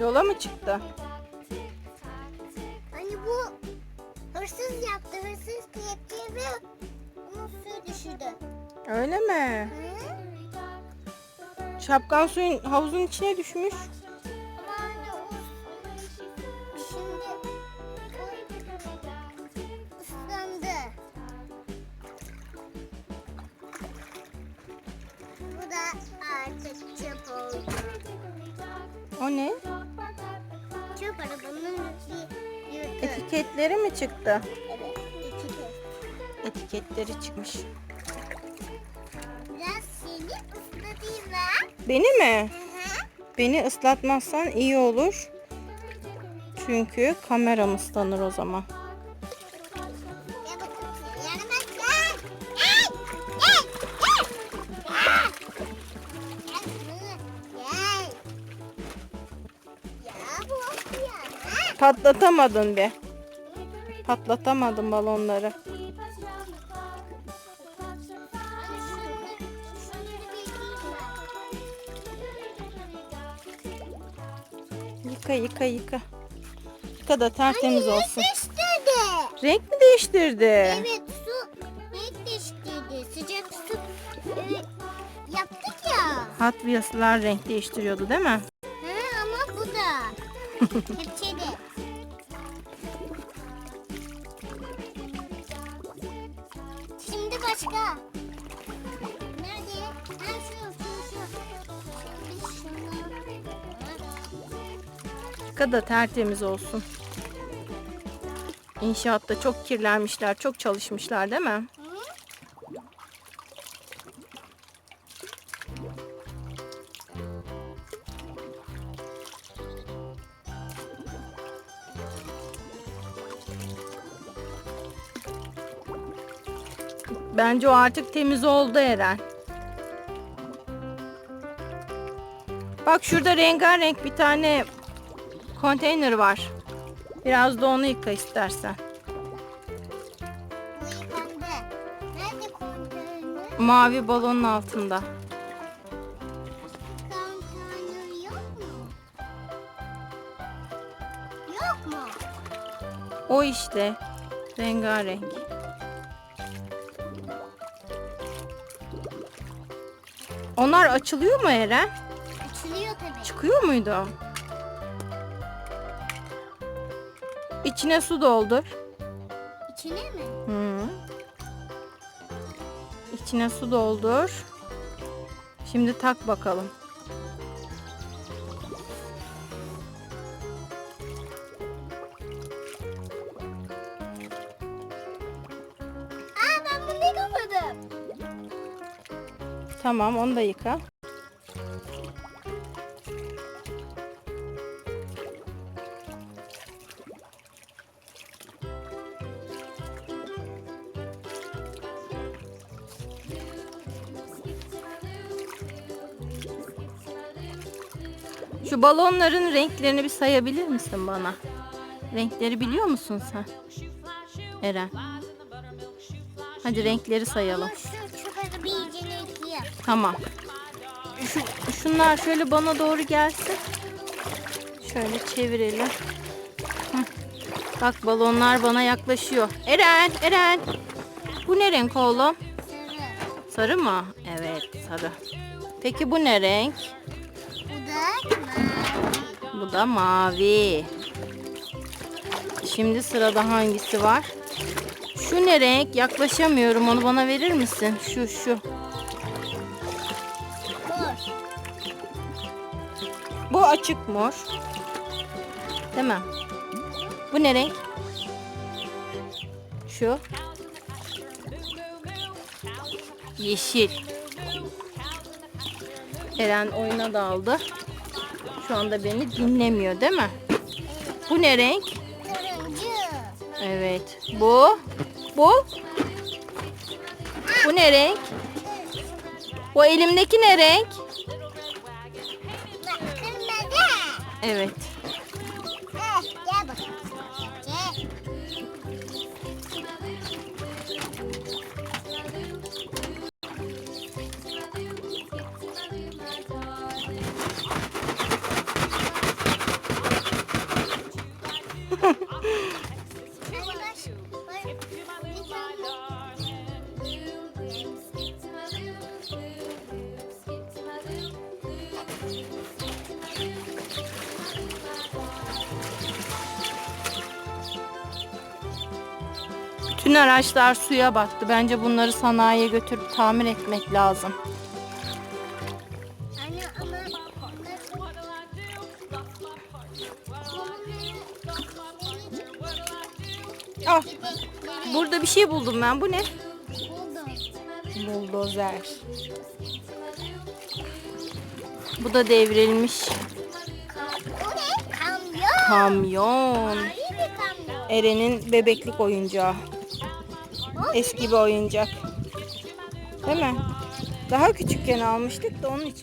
Yola mı çıktı? Hani bu hırsız yaptı. Hırsız kıyafeti ve onu suya düşürdü. Öyle mi? Hı? Şapkan suyun havuzun içine düşmüş. Ama anne o şimdi o ıslandı. Bu da artık çöp oldu. O ne? Çöp arabanın bir yırtı. Etiketleri mi çıktı? Evet, etiket. Etiketleri çıkmış. Biraz seni ıslatayım ben. Beni mi? Hı hı. Beni ıslatmazsan iyi olur. Çünkü kameram ıslanır o zaman. Patlatamadın be. Patlatamadın balonları. Yıka yıka yıka. Yıka da tertemiz Anne, olsun. Değiştirdi. Renk mi değiştirdi? Evet su renk değiştirdi. Sıcak su e, yaptık ya. Hot Wheels'lar renk değiştiriyordu değil mi? Ha, ama bu da. Hep başka. Nerede? Ha şu, şu, şu. Şimdi şunu. Yıka da tertemiz olsun. İnşaatta çok kirlenmişler, çok çalışmışlar değil mi? Bence o artık temiz oldu Eren. Bak şurada rengarenk bir tane konteyner var. Biraz da onu yıka istersen. Nerede konteyner? Mavi balonun altında. Konteyner yok mu? Yok mu? O işte rengarenk. Onlar açılıyor mu Eren? Açılıyor tabii. Çıkıyor muydu? İçine su doldur. İçine mi? Hı. İçine su doldur. Şimdi tak bakalım. Aa ben bunu yıkamadım. Tamam onu da yıka. Şu balonların renklerini bir sayabilir misin bana? Renkleri biliyor musun sen? Eren. Hadi renkleri sayalım. Tamam. Şu, şunlar şöyle bana doğru gelsin. Şöyle çevirelim. Hı. Bak balonlar bana yaklaşıyor. Eren, Eren. Bu ne renk oğlum? Sarı. Sarı mı? Evet, sarı. Peki bu ne renk? Bu da mavi. Bu da mavi. Şimdi sırada hangisi var? Şu ne renk? Yaklaşamıyorum. Onu bana verir misin? Şu, şu. Bu açık mor. Değil mi? Bu ne renk? Şu. Yeşil. Eren oyuna daldı. Şu anda beni dinlemiyor değil mi? Bu ne renk? Turuncu. Evet. Bu. Bu. Bu ne renk? Bu elimdeki ne renk? Evet. Bütün araçlar suya battı. Bence bunları sanayiye götürüp tamir etmek lazım. Ah, burada bir şey buldum ben. Bu ne? Buldozer. Bu da devrilmiş kamyon. Eren'in bebeklik oyuncağı. Eski bir oyuncak. Değil mi? Daha küçükken almıştık da onun için.